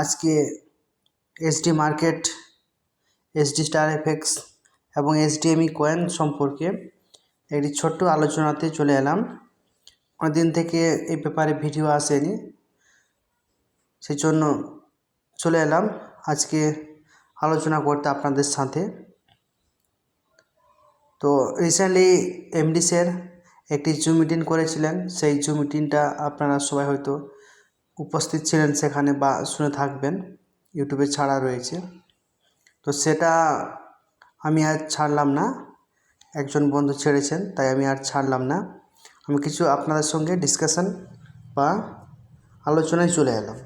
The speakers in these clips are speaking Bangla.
আজকে SD market SD star effects এবং এসডিএমই কয়েন সম্পর্কে একটি ছোট্ট আলোচনাতে চলে এলাম। অনেকদিন থেকে এই ব্যাপারে ভিডিও আসেনি সেই জন্য চলে এলাম আজকে আলোচনা করতে আপনাদের সাথে। তো রিসেন্টলি এমডি স্যার একটি জুম মিটিং করেছিলেন, সেই জুম মিটিংটা আপনারা সবাই হয়তো উপস্থিত ছিলেন সেখানে বা শুনে থাকবেন, ইউটিউবে ছাড়া রয়েছে। তো সেটা আমি আর ছাড়লাম না, একজন বন্ধু ছেড়েছেন, তাই আমি আর ছাড়লাম না। আমি কিছু আপনাদের সঙ্গে ডিসকাশন বা আলোচনায় চলে এলাম।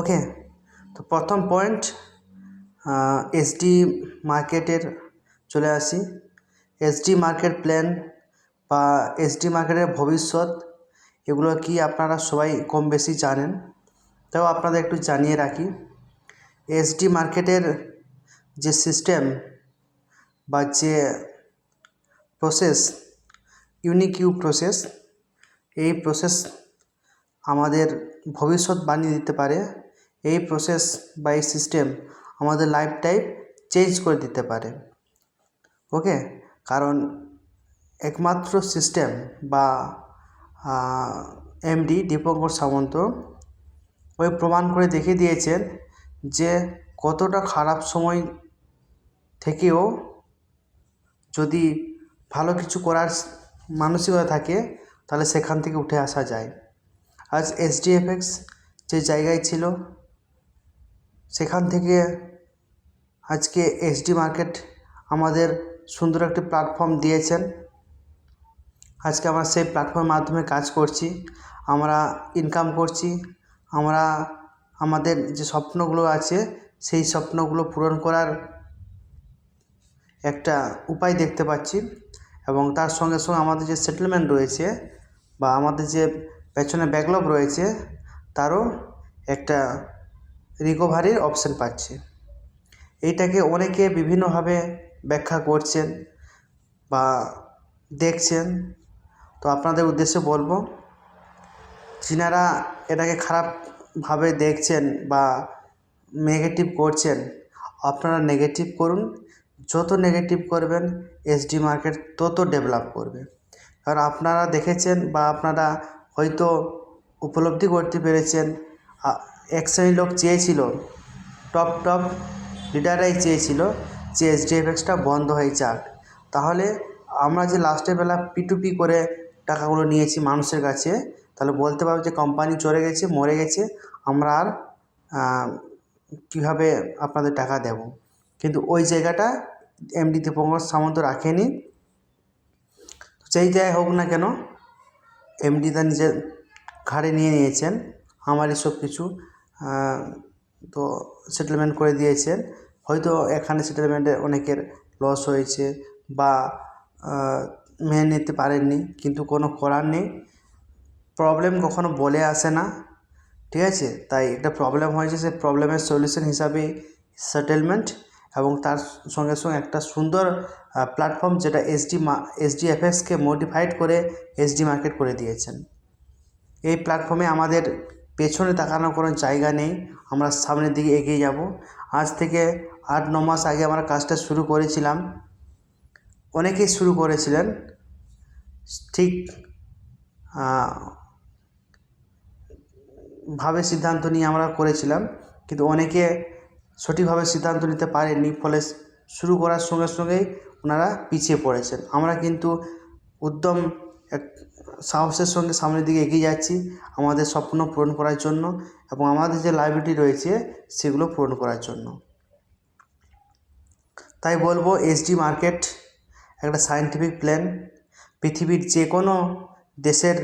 ওকে তো প্রথম পয়েন্ট এসডি মার্কেটের চলে আসি। এসডি মার্কেট প্ল্যান বা এসডি মার্কেটের ভবিষ্যৎ এগুলো কি আপনারা সবাই কম বেশি জানেন? তাও আপনাদের একটু জানিয়ে রাখি। এসডি মার্কেটের যে সিস্টেম বা যে প্রসেস ইউনিক ইউ প্রসেস, এই প্রসেস আমাদের ভবিষ্যৎ বানিয়ে দিতে পারে। এই প্রসেস বা এই সিস্টেম আমাদের লাইফ টাইপ চেঞ্জ করে দিতে পারে। ওকে? কারণ একমাত্র সিস্টেম বা এমডি দীপঙ্কর সামন্ত, ওই প্রমাণ করে দেখিয়ে দিয়েছেন যে কতটা খারাপ সময় থেকেও যদি ভালো কিছু করার মানসিকতা থাকে, তাহলে সেখান থেকে উঠে আসা যায়। আজ এসডিএফএক্স যে জায়গায় ছিল, সেখান থেকে আজকে এসডি মার্কেট আমাদের সুন্দর একটি প্ল্যাটফর্ম দিয়েছেন। আজকে আমরা সেই প্ল্যাটফর্মের মাধ্যমে কাজ করছি, আমরা ইনকাম করছি, আমরা আমাদের যে স্বপ্নগুলো আছে, সেই স্বপ্নগুলো পূরণ করার একটা উপায় দেখতে পাচ্ছি এবং তার সঙ্গে সঙ্গে আমাদের যে সেটেলমেন্ট রয়েছে বা আমাদের যে পেছনে ব্যাকলগ রয়েছে, তারও একটা রিকভারির অপশান পাচ্ছে। এইটাকে অনেকে বিভিন্নভাবে ব্যাখ্যা করছেন বা দেখছেন। তো আপনাদের উদ্দেশ্যে বলব, যিনারা এটাকে খারাপভাবে দেখছেন বা নেগেটিভ করছেন, আপনারা নেগেটিভ করুন। যত নেগেটিভ করবেন এসডি মার্কেট তত ডেভেলপ করবে। কারণ আপনারা দেখেছেন বা আপনারা হয়তো উপলব্ধি করতে পেরেছেন এক শ্রেণির লোক চেয়েছিল, টপ টপ লিডাররাই চেয়েছিল যে এসডিএফএক্সটা বন্ধ হয়ে যাক। তাহলে আমরা যে লাস্টের বেলা পি টু পি করে টাকাগুলো নিয়েছি মানুষের কাছে, তাহলে বলতে পারব যে কোম্পানি চলে গেছে, মরে গেছে, আমরা আর কীভাবে আপনাদের টাকা দেব? কিন্তু ওই জায়গাটা এমডি দীপঙ্কর সামন্ত রাখেনি। যেই জায়গায় হোক না কেন এমডি তার নিজের ঘাড়ে নিয়ে নিয়েছেন, আমারই সব কিছু তো সেটেলমেন্ট করে দিয়েছেন। হয়তো এখানে সেটেলমেন্টে অনেকের লস হয়েছে বা মেনে নিতে পারেননি, কিন্তু কোনো করার নেই। প্রবলেম কখনো বলে আসে না, ঠিক আছে? তাই একটা প্রবলেম হয়েছে, সে প্রবলেমের সলিউশন হিসাবে সেটেলমেন্ট এবং তার সঙ্গে সঙ্গে একটা সুন্দর প্ল্যাটফর্ম যেটা এসডি মা এসডি এফএক্সকে মডিফাইড করে এসডি মার্কেট করে দিয়েছেন। এই প্ল্যাটফর্মে আমাদের পেছনে তাকানোর কোনো জায়গা নেই, আমরা সামনের দিকে এগিয়ে যাব। আজ থেকে আট ন মাস আগে আমরা কাজটা শুরু করেছিলাম। অনেকেই শুরু করেছিলেন ঠিক ভাবে সিদ্ধান্ত নিয়ে আমরা করেছিলাম, কিন্তু অনেকে সঠিকভাবে সিদ্ধান্ত নিতে পারেননি, ফলে শুরু করার সঙ্গে সঙ্গেই ওনারা পিছিয়ে পড়েছেন। আমরা কিন্তু উদ্যম এক, সাহসের সঙ্গে সামনের দিকে এগিয়ে যাচ্ছি আমাদের স্বপ্ন পূরণ করার জন্য এবং আমাদের যে লাইব্রেরি রয়েছে সেগুলো পূরণ করার জন্য। তাই বলব এসডি মার্কেট একটা সায়েন্টিফিক প্ল্যান পৃথিবীর যে কোনো দেশের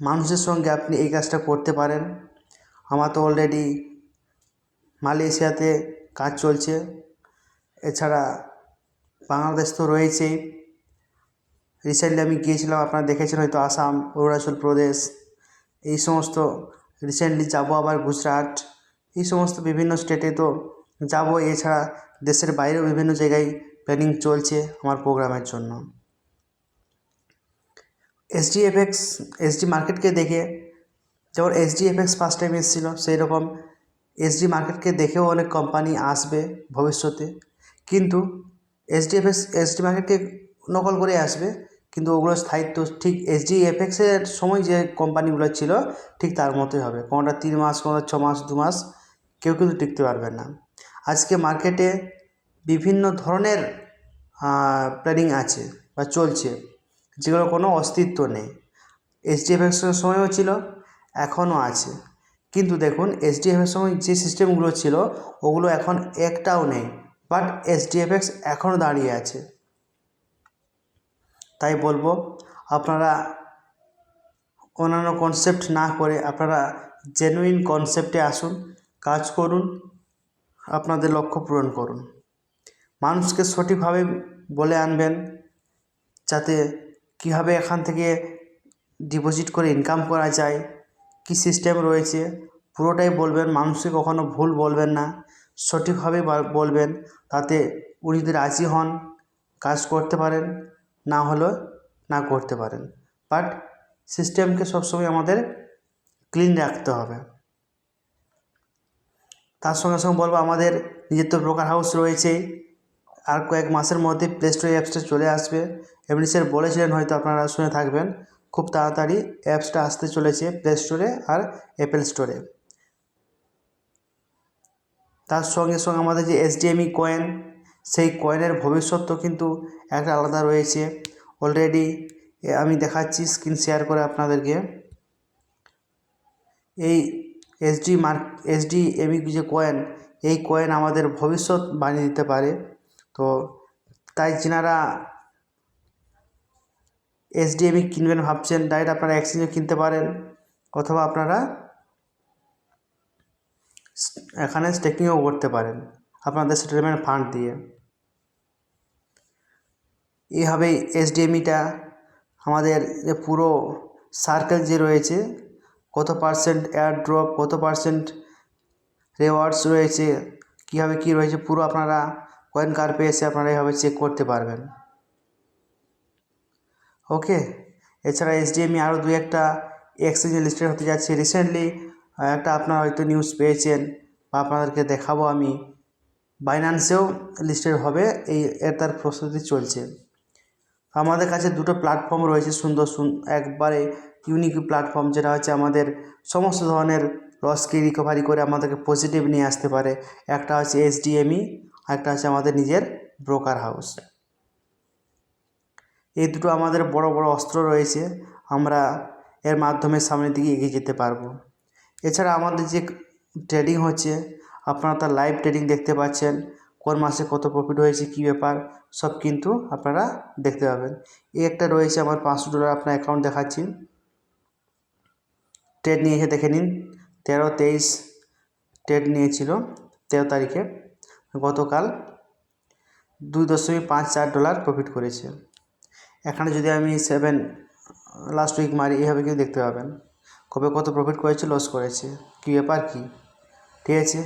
মানুষের সঙ্গে আপনি এই কাজটা করতে পারেন। আমার তো অলরেডি মালয়েশিয়াতে কাজ চলছে, এছাড়া বাংলাদেশ তো রয়েছেই। রিসেন্টলি আমি গিয়েছিলাম, আপনারা দেখেছেন হয়তো আসাম, অরুণাচল প্রদেশ, এই সমস্ত রিসেন্টলি যাব আবার গুজরাট, এই সমস্ত বিভিন্ন স্টেটে তো যাব। এছাড়া দেশের বাইরেও বিভিন্ন জায়গায় প্ল্যানিং চলছে আমার প্রোগ্রামের জন্য। এসডিএফএক্স এসডি মার্কেটকে দেখে যেমন এসডিএফএক্স ফার্স্ট টাইম এসেছিল সেই রকম এসডি মার্কেটকে দেখেও অনেক কোম্পানি আসবে ভবিষ্যতে। কিন্তু এসডিএফএক্স এসডি মার্কেটকে নকল করে আসবে, কিন্তু ওগুলো স্থায়িত্ব ঠিক এসডি এফএক্সের সময় যে কোম্পানিগুলো ছিল, ঠিক তার মতোই হবে। কোনোটা তিন মাস, কোনোটা ছ মাস, দু মাস, কেউ কিন্তু টিকতে পারবে না। আজকে মার্কেটে বিভিন্ন ধরনের প্ল্যানিং আছে বা চলছে, যেগুলোর কোনো অস্তিত্ব নেই। এইচডিএফএক্সের সময়ও ছিল, এখনও আছে। কিন্তু দেখুন এইচডিএফের সময় যে সিস্টেমগুলো ছিল, ওগুলো এখন একটাও নেই। বাট এইচডিএফএক্স এখনও দাঁড়িয়ে আছে। তাই বলব, আপনারা অন্যান্য কনসেপ্ট না করে আপনারা জেনুইন কনসেপ্টে আসুন, কাজ করুন, আপনাদের লক্ষ্য পূরণ করুন। মানুষকে সঠিকভাবে বলে আনবেন যাতে কীভাবে এখান থেকে ডিপোজিট করে ইনকাম করা যায়, কী সিস্টেম রয়েছে, পুরোটাই বলবেন, মানুষকে কখনো ভুল বলবেন না, সঠিকভাবে বলবেন তাতে উনি যদি রাজি হন, কাজ করতে পারেন, না হলেও না করতে পারেন। বাট সিস্টেমকে সবসময় আমাদের ক্লিন রাখতে হবে। তার সঙ্গে সঙ্গে বলব, আমাদের নিজের তো ব্রোকার হাউস রয়েছেই আর কয়েক মাসের মধ্যে প্লে স্টোরে অ্যাপসটা চলে আসবে। এমনি স্যার বলেছিলেন হয়তো আপনারা শুনে থাকবেন, খুব তাড়াতাড়ি অ্যাপসটা আসতে চলেছে প্লে স্টোরে আর অ্যাপেল স্টোরে তার সঙ্গে সঙ্গে আমাদের যে এসডিএমই কয়েন সেই কয়েনের ভবিষ্যৎ তো কিন্তু একটা আলাদা রয়েছে। অলরেডি আমি দেখাচ্ছি স্ক্রিন শেয়ার করে আপনাদেরকে। এই এসডি মার্ক এসডি এমি যে কয়েন এই কয়েন আমাদের ভবিষ্যৎ বানিয়ে দিতে পারে। তো তাই যেনারা এসডিএমই কিনবেন ভাবছেন ডাইরেক্ট আপনারা এক্সচেঞ্জে কিনতে পারেন। অথবা আপনারা এখানে স্টেকিংও করতে পারেন, আপনাদের সেটেলমেন্ট ফান্ড দিয়ে। এইভাবেই এসডিএমইটা আমাদের যে পুরো সার্কেল যে রয়েছে, কত পার্সেন্ট এয়ার ড্রপ কত পার্সেন্ট রেওয়ার্ডস রয়েছে, কীভাবে কী রয়েছে, পুরো আপনারা কয়েন কার্পে এসে আপনারা এভাবে চেক করতে পারবেন। ওকে এছাড়া এসডিএমই আরও দু একটা এক্সচেঞ্জে লিস্টেড হতে যাচ্ছে রিসেন্টলি একটা আপনারা হয়তো নিউজ পেয়েছেন, বা আপনাদেরকে দেখাবো আমি। বাইন্যান্সেও লিস্টেড হবে, এই, এর তার প্রস্তুতি চলছে। আমাদের কাছে দুটো প্ল্যাটফর্ম রয়েছে সুন্দর একবারে ইউনিক প্ল্যাটফর্ম যেটা হচ্ছে আমাদের সমস্ত ধরনের লসকে রিকভারি করে আমাদেরকে পজিটিভ নিয়ে আসতে পারে। একটা হচ্ছে এসডিএমই একটা হচ্ছে আমাদের নিজের ব্রোকার হাউস এই দুটো আমাদের বড় বড় অস্ত্র রয়েছে, আমরা এর মাধ্যমে সামনের দিকে এগিয়ে যেতে পারব। এছাড়া আমাদের যে ট্রেডিং হচ্ছে, আপনারা তার লাইভ ট্রেডিং দেখতে পাচ্ছেন, কোন মাসে কত প্রফিট হয়েছে, কী ব্যাপার, সব কিন্তু আপনারা দেখতে পাবেন। এই একটা রয়েছে আমার পাঁচশো ডলার আপনার অ্যাকাউন্ট দেখাচ্ছি। ট্রেড নিয়ে এসে দেখে নিন, তেরো তেইশ ট্রেড নিয়েছিল, তেরো তারিখে। গতকাল দুই দশমিক পাঁচ চার ডলার প্রফিট করেছে। এখানে যদি আমি সেভেন লাস্ট উইক মারি এইভাবে কিন্তু দেখতে পাবেন। কবে কত প্রফিট করেছে লস করেছে। কী ব্যাপার, কী? ঠিক আছে?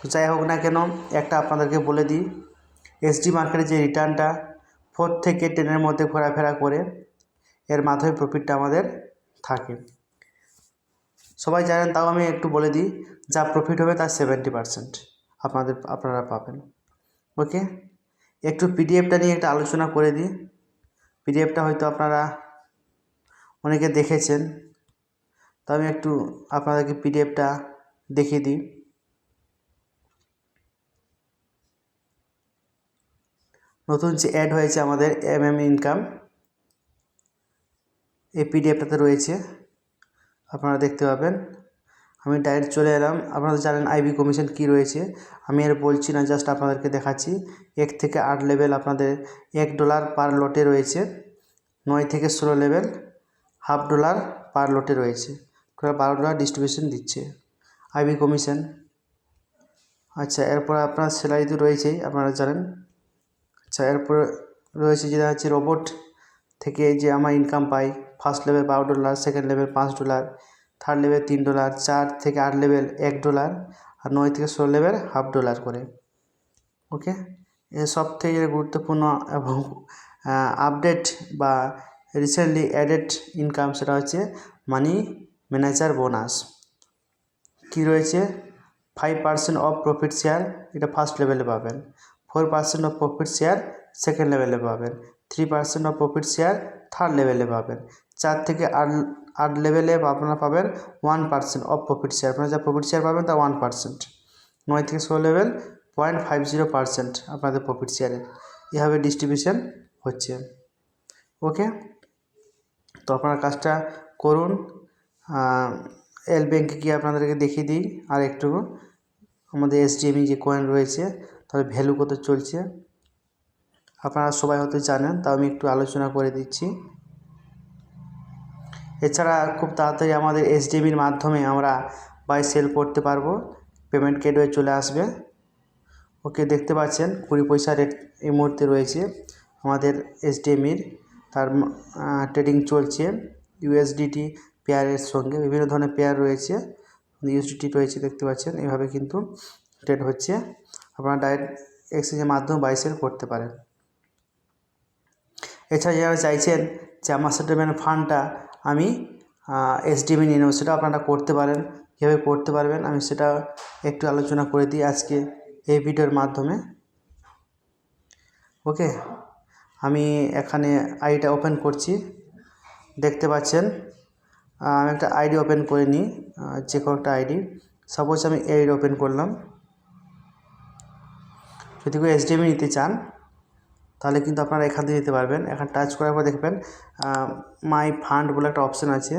তো যাই হোক না কেন, একটা আপনাদেরকে বলে দিই এসডি মার্কেটের যে রিটার্নটা ফোর থেকে টেনের মধ্যে ঘোরাফেরা করে, এর মাধ্যমে প্রফিটটা আমাদের থাকে। সবাই জানেন, তাও আমি একটু বলে দিই, যা প্রফিট হবে তার সেভেন্টি পারসেন্ট আপনাদের, আপনারা পাবেন। ওকে? একটু পিডিএফটা নিয়ে একটা আলোচনা করে দিই। পিডিএফটা হয়তো আপনারা অনেকে দেখেছেন। তো আমি একটু আপনাদেরকে পিডিএফটা দেখিয়ে দিই। নতুন যে অ্যাড হয়েছে আমাদের এম এম ইনকাম এই পিডিএফটাতে রয়েছে। আপনারা দেখতে পাবেন। আমি ডাইরেক্ট চলে এলাম। আপনারা জানেন আইবি কমিশন কি রয়েছে। আমি আর বলছি না জাস্ট আপনাদেরকে দেখাচ্ছি। এক থেকে আট লেভেল আপনাদের এক ডলার পার লটে রয়েছে। নয় থেকে ষোলো লেভেল হাফ ডলার পার লটে রয়েছে। টোটাল বারো ডলার ডিস্ট্রিবিউশন দিচ্ছে আইবি কমিশন আচ্ছা এরপর আপনার স্যালারি তো রয়েছেই, আপনারা জানেন। আচ্ছা এরপরে রয়েছে যেটা হচ্ছে রোবট থেকে যে আমার ইনকাম পাই। ফার্স্ট লেভেল বারো ডলার সেকেন্ড লেভেল পাঁচ ডলার থার্ড লেভেল তিন ডলার চার থেকে আট লেভেল এক ডলার আর নয় থেকে ষোলো লেভেল হাফ ডলার করে। ওকে সব থেকে গুরুত্বপূর্ণ এবং আপডেট বা রিসেন্টলি অ্যাডেড ইনকাম সেটা হচ্ছে মানি ম্যানেজার বোনাস কী রয়েছে? Five percent of profit share এটা ফার্স্ট লেভেলে পাবেন। Four percent of profit share second লেভেলে পাবেন। Three percent of profit share third লেভেলে পাবেন। চার থেকে আট আট লেভেলে আপনারা পাবেন one percent of profit share আপনারা যা প্রফিট শেয়ার পাবেন তা ওয়ান পার্সেন্ট নয় থেকে ষোলো level point five zero percent আপনাদের প্রফিট শেয়ারের এভাবে ডিস্ট্রিবিউশন হচ্ছে। ওকে তো আপনারা কাজটা করুন। এল ব্যাঙ্কে গিয়ে আপনাদেরকে দেখিয়ে দিই আর একটু আমাদের এসডিএমই যে কয়েন রয়েছে তাদের ভ্যালু কত চলছে। আপনারা সবাই হয়তো জানেন তাও আমি একটু আলোচনা করে দিচ্ছি। এছাড়া খুব তাড়াতাড়ি আমাদের এসডিএমির মাধ্যমে আমরা বাই সেল করতে পারব। পেমেন্ট গেটওয়ে চলে আসবে। ওকে দেখতে পাচ্ছেন কুড়ি পয়সা রেট এই মুহূর্তে রয়েছে আমাদের এসডিএমির তার ট্রেডিং চলছে। ইউএসডিটি পেয়ারের সঙ্গে বিভিন্ন ধরনের পেয়ার রয়েছে। ইউএসডিটি রয়েছে, দেখতে পাচ্ছেন। এভাবে কিন্তু ট্রেড হচ্ছে। আপনারা ডাইরেক্ট এক্সচেঞ্জের মাধ্যমে বাই সেল করতে পারেন। এছাড়া যারা চাইছেন যে আমার সেটেলমেন্ট ফান্ডটা আমি এসডিএমে নিয়ে নেব। সেটাও আপনারা করতে পারেন। কীভাবে করতে পারবেন, আমি সেটা একটু আলোচনা করে দিই আজকে এই ভিডিওর মাধ্যমে। ওকে? আমি এখানে আইডিটা ওপেন করছি। দেখতে পাচ্ছেন? আমি একটা আইডি ওপেন করে নিই যে কোনো একটা আইডি। সাপোজ আমি এই আইডি ওপেন করলাম। যদি কেউ এসডিএমে নিতে চান তাহলে কিন্তু আপনারা এখান থেকে নিতে পারবেন। এখানে টাচ করার পর দেখবেন মাই ফান্ড বলে একটা অপশান আছে।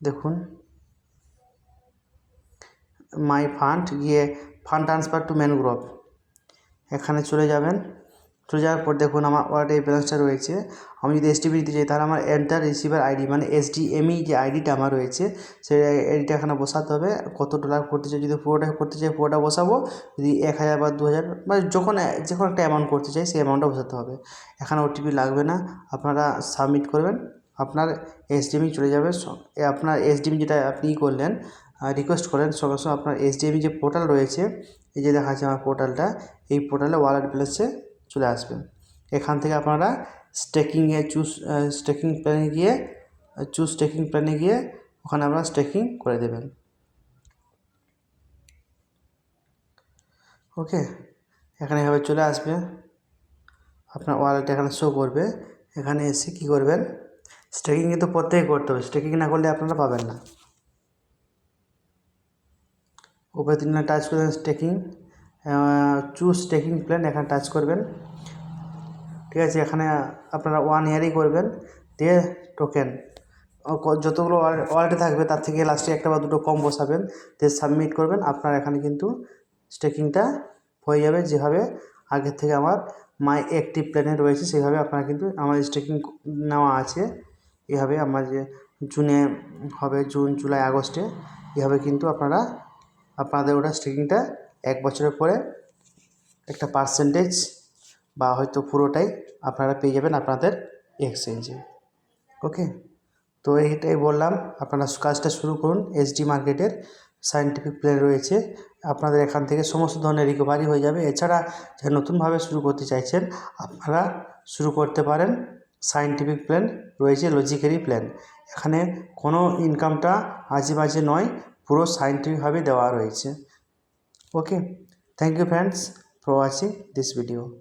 দেখুন মাই ফান্ড গিয়ে fund transfer to man group এখানে চলে যাবেন। চলে যাওয়ার পর দেখুন আমার ওয়ালেটে এই ব্যালেন্সটা রয়েছে। আমি যদি এসটিপি নিতে চাই, তাহলে আমার এন্টার রিসিভার আইডি মানে এসডিএমই যে আইডিটা আমার রয়েছে, সেই আইডিটা এখানে বসাতে হবে। কত ডলার করতে চাই, যদি পুরোটা করতে চাই, পুরোটা বসাবো। যদি এক হাজার বা দু হাজার বা যখন যে কোনো একটা অ্যামাউন্ট করতে চাই, সেই অ্যামাউন্টটা বসাতে হবে। এখানে ওটিপি লাগবে না, আপনারা সাবমিট করবেন। আপনার এসডিএমই চলে যাবে। আপনার এসডিএম যেটা আপনি করলেন রিকোয়েস্ট করেন সঙ্গে সঙ্গে আপনার এসডিএমই যে পোর্টাল রয়েছে, এই যে দেখা যাচ্ছে আমার পোর্টালটা এই পোর্টালে ওয়ালেট ব্যালেন্সে চলে আসবে এখান থেকে আপনারা স্টেকিংয়ে চুজ স্টেকিং প্ল্যানে গিয়ে চুজ স্টেকিং প্ল্যানে গিয়ে ওখানে আপনারা স্টেকিং করে দেবেন। ওকে? এখানে এভাবে চলে আসবে। আপনার ওয়ালেট এখানে শো করবে। এখানে এসে কী করবেন? স্টেকিং কিন্তু প্রত্যেকে করতে হবে। স্টেকিং না করলে আপনারা পাবেন না। উপরে তিন টাচ করবেন স্টেকিং চুজ স্টেকিং প্ল্যান এখানে টাচ করবেন। ঠিক আছে, এখানে আপনারা ওয়ান ইয়ারই করবেন, দিয়ে টোকেন যতগুলো ওয়ালেটে থাকবে, তার থেকে লাস্টে একটা বা দুটো কম বসাবেন, দিয়ে সাবমিট করবেন। আপনার এখানে কিন্তু স্টেকিংটা হয়ে যাবে, যেভাবে আগের থেকে আমার মাই অ্যাক্টিভ প্ল্যানে রয়েছে, সেভাবে আপনারা কিন্তু আমার স্টেকিং নেওয়া আছে। এভাবে আমার যে জুনে হবে, জুন, জুলাই, আগস্টে, এভাবে কিন্তু আপনারা, আপনাদের ওটা স্টেকিংটা এক বছরের পরে একটা পার্সেন্টেজ বা হয়তো পুরোটাই আপনারা পেয়ে যাবেন আপনাদের এক্সচেঞ্জে ওকে তো এইটাই বললাম, আপনারা কাজটা শুরু করুন এসডি মার্কেটের সায়েন্টিফিক প্ল্যান রয়েছে। আপনাদের এখান থেকে সমস্ত ধরনের রিকভারি হয়ে যাবে। এছাড়া যারা নতুনভাবে শুরু করতে চাইছেন, আপনারা শুরু করতে পারেন সায়েন্টিফিক প্ল্যান রয়েছে লজিক্যারি প্ল্যান এখানে কোনো ইনকামটা আজে বাজে নয়, পুরো সায়েন্টিফিকভাবে দেওয়া রয়েছে। Okay. Thank you friends for watching this video